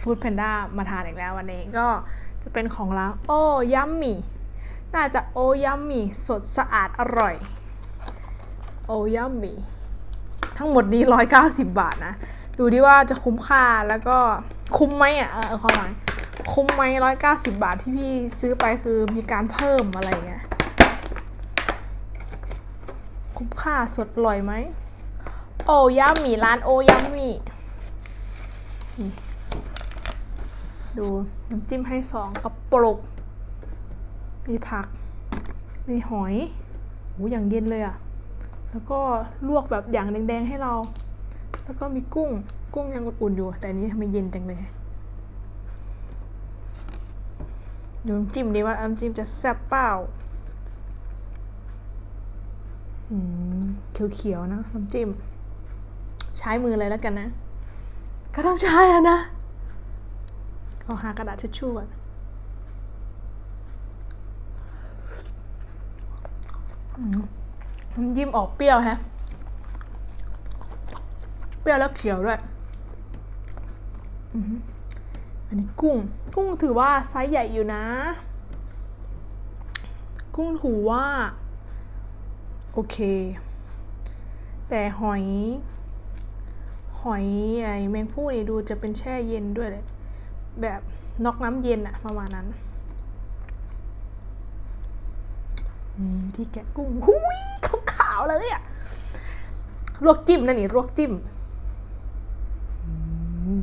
ฟู้ดแพนด้ามาทานอีกแล้ววันนี้ก็จะเป็นของร้านโอ้ยัมมี่น่าจะโอยัมมี่สดสะอาดอร่อย โอยัมมี่ทั้งหมดนี้ 190 บาทนะ ดูดิว่าจะคุ้มค่าแล้วก็คุ้มไหมอะเออความหมายคุ้มไหม190 บาทที่พี่ซื้อไปคือมีการเพิ่มอะไรเงี้ยคุ้มค่าสดอร่อยไหมโอ้ยัมมี่ร้านโอ้ยัมมี่ ดูน้ำจิ้มให้สองกระปรกมีผัก มีหอยโหอย่างเย็นเลยอะแล้วก็ลวกแบบอย่างแดงๆให้เรา แล้วก็มีกุ้ง กุ้งยังอุ่นๆอยู่ แต่อันนี้ทำไมเย็นจังเลยดูน้ำจิ้มดีว่าน้ำจิ้มจะแซ่บเปล่าอืมเขียวๆนะน้ำจิ้ม ใช้มือเลยแล้วกันนะ ก็ต้องใช้อะนะ ขอหากระดาษทิชชู่ก่อนอืมน้ำจิ้มออกเปรี้ยวฮะ เปรี้ยวแล้วเขียวด้วย อันนี้กุ้ง กุ้งถือว่าไซส์ใหญ่อยู่นะ กุ้งถือว่า โอเค แต่หอย หอยไอแมงผู้นี่ดูจะเป็นแช่เย็นด้วยเลย แบบนอกน้ำเย็นอะประมาณนั้นนี่วิธีแกะกุ้งหุยขาวๆเลยอะลวกจิ้มนั่นนี่ลวกจิ้มอืม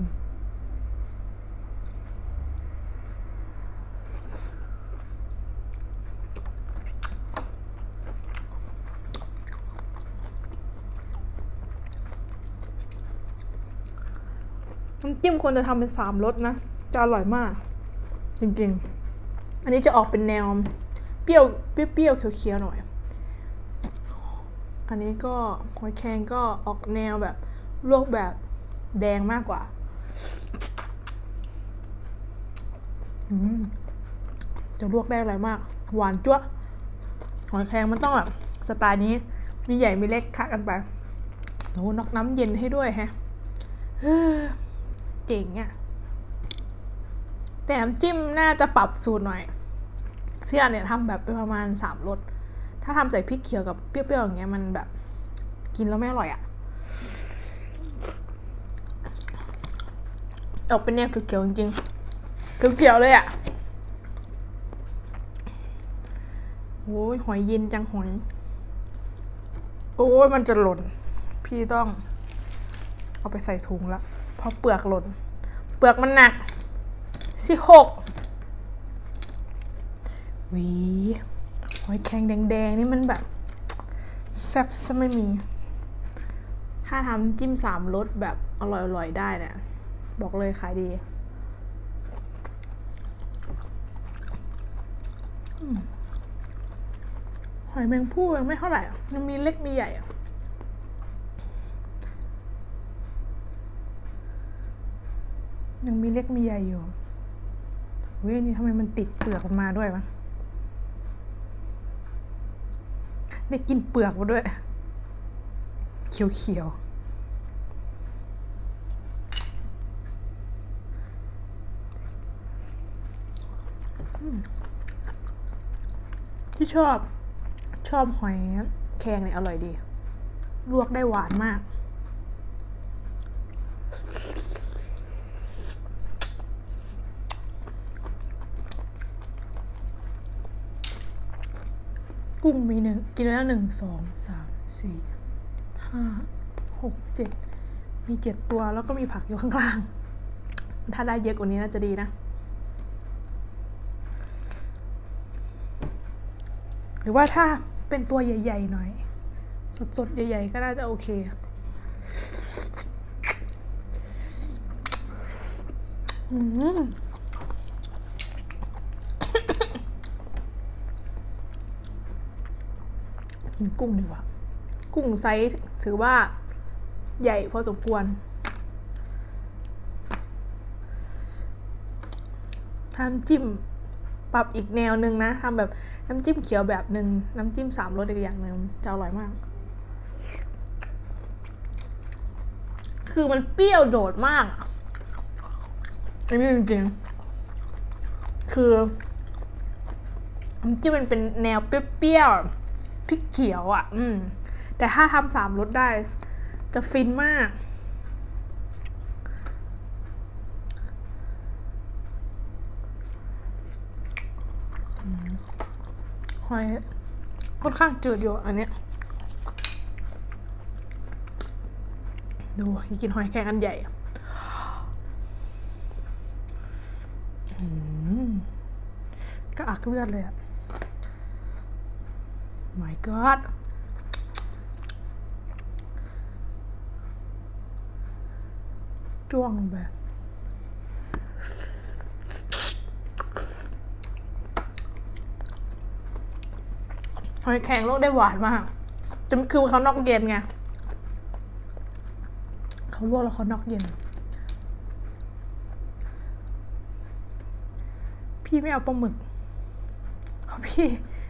น้ำจิ้มควรจะทำเป็นสามรสนะ จะอร่อยมาก จริงๆ อันนี้จะออกเป็นแนว เปรี้ยวเปรี้ยวเขียวๆหน่อย อันนี้ก็หอยแครงก็ออกแนวแบบลวกแบบแดงมากกว่าจะลวกได้อร่อยมาก หวานจ้วหอยแครงมันต้องแบบสไตล์นี้ มีใหญ่มีเล็กคะกันไปโอ้นอกน้ำเย็นให้ด้วยแฮะเฮ้อเจ๋งอะ่ะ แต่น้ำจิ้มน่าจะปรับสูตรหน่อย เสื้อเนี่ยทำแบบเป็นประมาณสามรส ถ้าทำใส่พริกเขียวกับเปรี้ยวๆอย่างเงี้ยมันแบบ กินแล้วไม่อร่อยอะ่ะออกเป็นแนวเขียวๆจริงๆเขียวๆเลยอะ่ะโอ้ยหอยเย็นจังหอยโอ้ยมันจะหล่น พี่ต้อง เอาไปใส่ถุงละเพราะเปลือกหล่น เปลือกมันหนัก สิหกวีหอยแครงแดงๆ นี่มันแบบแซ่บซะไม่มี ถ้าทำจิ้มสามรสแบบอร่อยๆ ได้เนี่ยบอกเลยขายดีหอยแมงผู้ยังไม่เท่าไหร่ ยังมีเล็กมีใหญ่ยังมีเล็กมีใหญ่อยู่ เฮ้ยนี่ทำไมมันติดเปลือกออกมาด้วยวะได้กินเปลือกมาด้วย เขียวๆอืมที่ชอบชอบหอยแครงเนี่ยอร่อยดี ลวกได้หวานมาก กุ้งมีหนึ่งกินแล้วหนึ่งสองสามสี่ห้าหกเจ็ดมีเจ็ดตัวแล้วก็มีผักอยู่ข้างล่าง ถ้าได้เยอะกว่านี้น่าจะดีนะหรือว่าถ้าเป็นตัวใหญ่ ๆ หน่อย สดๆ ใหญ่ ๆ ก็น่าจะโอเคอืม กินกุ้งดีกว่า กุ้งไซส์ถือว่าใหญ่พอสมควรทำจิ้มปรับอีกแนวหนึ่งนะทำแบบน้ำจิ้มเขียวแบบหนึ่งน้ำจิ้มสามรสอีกอย่างหนึ่งจะอร่อยมาก คือมันเปรี้ยวโดดมากอะอันนี้จริงๆ คือน้ำจิ้มมันเป็นแนวเปรี้ยวๆ พริกเขียวอะ อืม แต่ถ้าทำสามรสได้ จะฟินมากอืมหอยค่อนข้างจืดอยู่อันเนี้ย ดูอยากกินหอยแครงอันใหญ่อะอืมก็อักเลือดเลยอะ my god จ้วงไปหอยแครงลวกได้หวานมากจะคือเขานอกเย็นไง เขาลวกแล้วเขานอกเย็น พี่ไม่เอาปลาหมึกเพราะพี่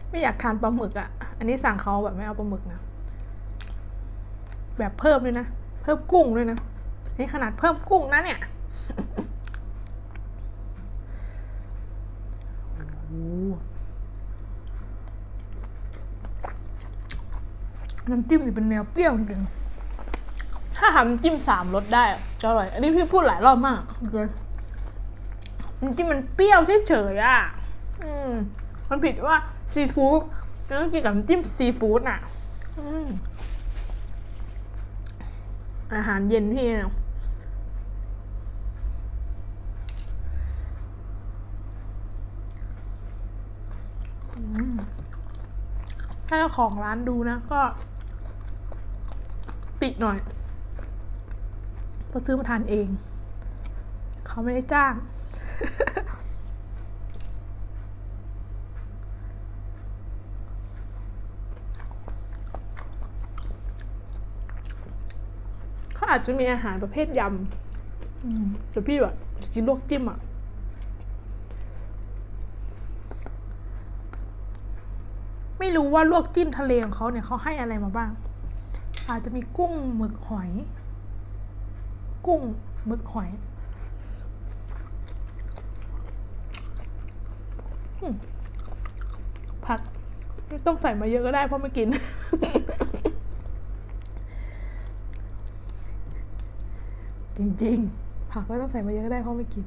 ไม่อยากทานปลาหมึกอะ่ะ อันนี้สั่งเขาแบบไม่เอาปลาหมึกนะ แบบเพิ่มด้วยนะ เพิ่มกุ้งด้วยนะนี่ขนาดเพิ่มกุ้งนะเนี่ยโอ้โหน้ำจิ้มนี่เป็นแนวเปรี้ยวจริงๆถ้าทำน้ำจิ้มสามรสได้อะจะอร่อย อันนี้พี่พูดหลายรอบมากเลยน้ำจิ้มมันเปรี้ยวเฉยๆอะ อืม มันผิดว่าซีฟู้ด ต้องกินกับน้ำจิ้มซีฟู้ดอะอืมอาหารเย็นพี่เนี่ยอืมถ้าเจ้าของร้านดูนะ ก็ติหน่อยเพราะซื้อมาทานเอง เขาไม่ได้จ้าง เขา อาจจะมีอาหารประเภทยำอืมแต่พี่แบบกินลวกจิ้มอะไม่รู้ว่าลวกจิ้มทะเลของเขาเนี่ยเขาให้อะไรมาบ้าง อาจจะมีกุ้งหมึกหอย กุ้งหมึกหอยอืมผักไม่ต้องใส่มาเยอะก็ได้เพราะไม่กิน จริงๆ ผักไม่ต้องใส่มาเยอะก็ได้เพราะไม่กิน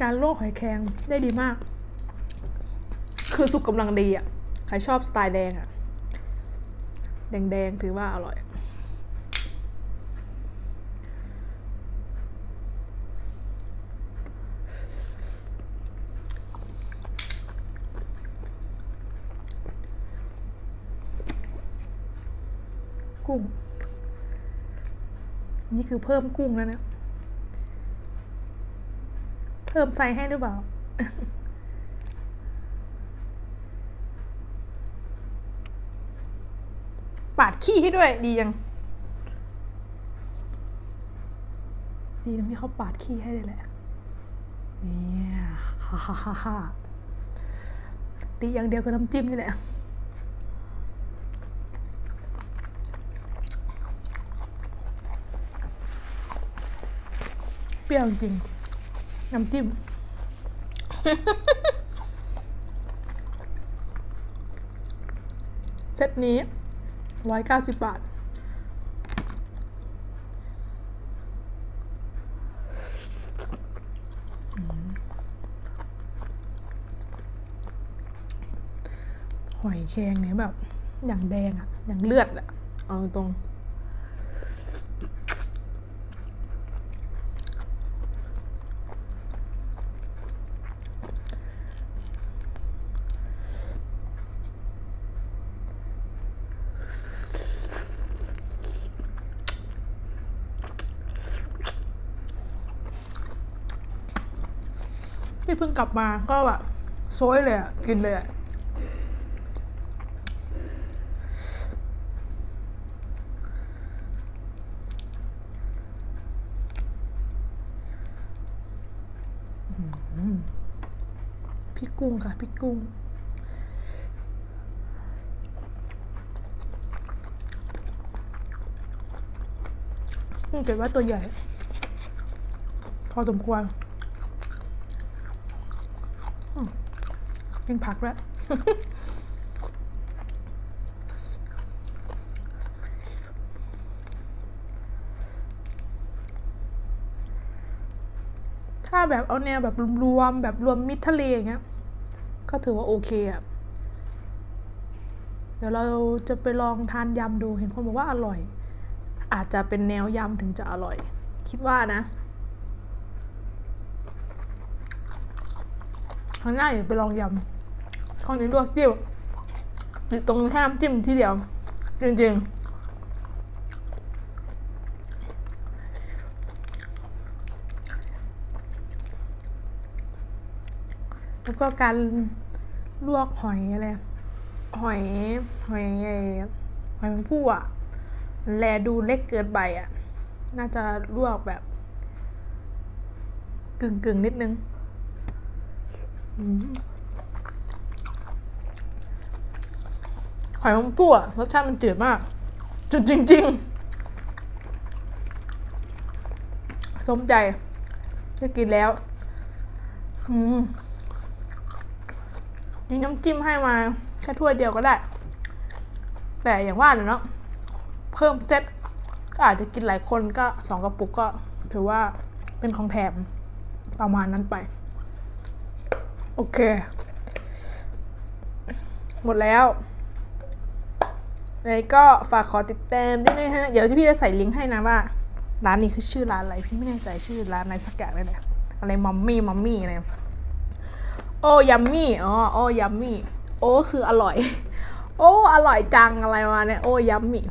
การลวกหอยแครงได้ดีมาก คือสุกกำลังดีอะ ใครชอบสไตล์แดงอะ แดงๆ ถือว่าอร่อย กุ้ง นี่คือเพิ่มกุ้งแล้วเนี่ยเพิ่มไซส์ให้หรือเปล่า ปาดขี้ให้ด้วยดียังดีตรงที่เขาปาดขี้ให้เลยแหละเนี่ยฮ่าฮ่าฮ่าฮ่าดีอย่างเดียวคือน้ำจิ้มนี่แหละ เปรี้ยวจริง น้ำจิ้ม เซตนี้ร้อยเก้าสิบบาท หอยแครงเนี่ยแบบ อย่างแดงอะอย่างเลือดอะเอาตรง พี่เพิ่งกลับมาก็แบบโซยเลยอะกินเลยอะพพริกกุ้งค่ะพริกกุ้งกุ้งเกิดว่าตัวใหญ่ พอสมควรอืม กินผักแล้วถ้าแบบเอาแนวแบบรวมแบบรวมมิตรทะเลอย่างเงี้ย ก็ถือว่าโอเคอะเดี๋ยวเราจะไปลองทานยำดู เห็นคนบอกว่าอร่อย อาจจะเป็นแนวยำถึงจะอร่อย คิดว่านะครั้งหน้าเดี๋ยวไปลองยำ ข้างนี้ลวกจิ้มอยู่ตรงแค่น้ำจิ้มที่เดียว จริงๆแล้วก็การลวกหอยอะไร หอย หอยไอ้หอยแมงผู้อะแลดูเล็กเกินไปอะน่าจะลวกแบบ กึ่งกึ่งๆนิดนึงอืม หอยแมงผู้อะรสชาติมันจืดมากจืดจริงๆสมใจจะกินแล้วอืมนี่น้ำจิ้มให้มา แค่ถ้วยเดียวก็ได้ แต่อย่างว่าเนาะเพิ่มเซตก็อาจจะกินหลายคนก็สองกระปุกก็ ถือว่าเป็นของแถมประมาณนั้นไป โอเค หมดแล้ว เลยก็ฝากขอติดตามด้วยนะฮะ เดี๋ยวที่พี่จะใส่ลิงก์ให้นะว่า ร้านนี้คือชื่อร้านอะไร พี่ไม่แน่ใจชื่อร้านอะไรสักอย่างเลยแหละอะไรมัมมี่มัมมี่อะไรโอ้ยัมมี่อ๋อโอ้ยัมมี่โอ้คืออร่อย โอ้อร่อยจังอะไรมาเนี่ยโอ้ยัมมี่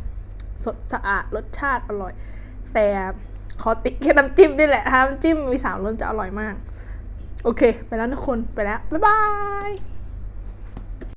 สดสะอาดรสชาติอร่อย แต่ขอติแค่น้ำจิ้มนี่แหละน้ำจิ้มมีสามรสจะอร่อยมาก โอเค ไปแล้วทุกคนไปแล้ว บ๊ายบาย